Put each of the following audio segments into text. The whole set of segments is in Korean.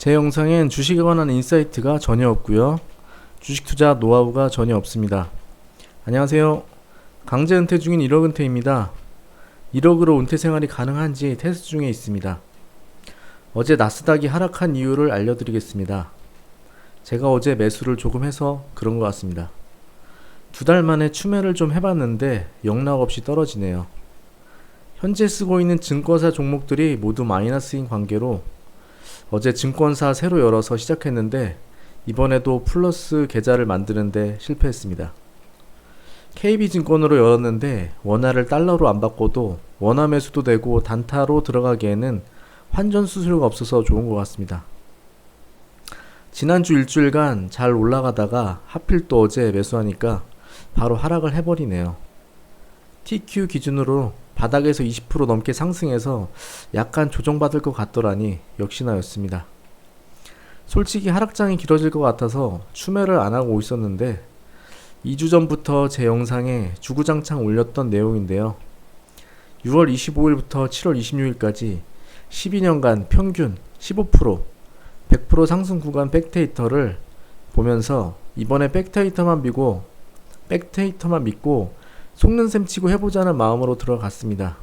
제 영상엔 주식에 관한 인사이트가 전혀 없고요. 주식 투자 노하우가 전혀 없습니다. 안녕하세요. 강제 은퇴 중인 1억 은퇴입니다. 1억으로 은퇴 생활이 가능한지 테스트 중에 있습니다. 어제 나스닥이 하락한 이유를 알려드리겠습니다. 제가 어제 매수를 조금 해서 그런 것 같습니다. 두 달 만에 추매를 좀 해봤는데 영락 없이 떨어지네요. 현재 쓰고 있는 증권사 종목들이 모두 마이너스인 관계로 어제 증권사 새로 열어서 시작했는데 이번에도 플러스 계좌를 만드는데 실패했습니다. KB증권으로 열었는데 원화를 달러로 안 바꿔도 원화 매수도 되고 단타로 들어가기에는 환전 수수료가 없어서 좋은 것 같습니다. 지난주 일주일간 잘 올라가다가 하필 또 어제 매수하니까 바로 하락을 해버리네요. TQ 기준으로 바닥에서 20% 넘게 상승해서 약간 조정받을 것 같더라니 역시나였습니다. 솔직히 하락장이 길어질 것 같아서 추매를 안 하고 있었는데 2주 전부터 제 영상에 주구장창 올렸던 내용인데요. 6월 25일부터 7월 26일까지 12년간 평균 15% 100% 상승 구간 백데이터를 보면서 이번에 백데이터만 믿고 백데이터만 믿고 속는 셈 치고 해보자는 마음으로 들어갔습니다.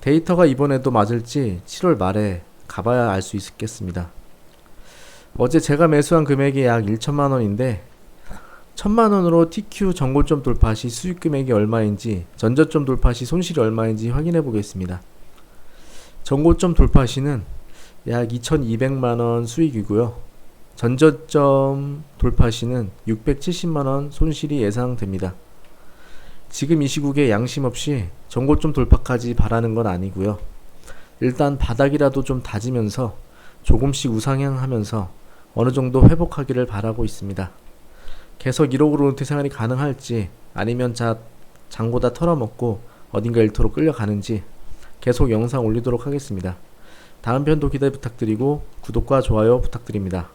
데이터가 이번에도 맞을지 7월 말에 가봐야 알 수 있겠습니다. 어제 제가 매수한 금액이 약 1천만 원인데 1천만 원으로 TQ 전고점 돌파 시 수익 금액이 얼마인지 전저점 돌파 시 손실이 얼마인지 확인해 보겠습니다. 전고점 돌파 시는 약 2,200만 원 수익이고요. 전저점 돌파 시는 670만 원 손실이 예상됩니다. 지금 이 시국에 양심 없이 전고점 돌파까지 바라는 건 아니고요. 일단 바닥이라도 좀 다지면서 조금씩 우상향하면서 어느 정도 회복하기를 바라고 있습니다. 계속 1억으로 은퇴 생활이 가능할지 아니면 자 장고 다 털어먹고 어딘가 일터로 끌려가는지 계속 영상 올리도록 하겠습니다. 다음 편도 기대 부탁드리고 구독과 좋아요 부탁드립니다.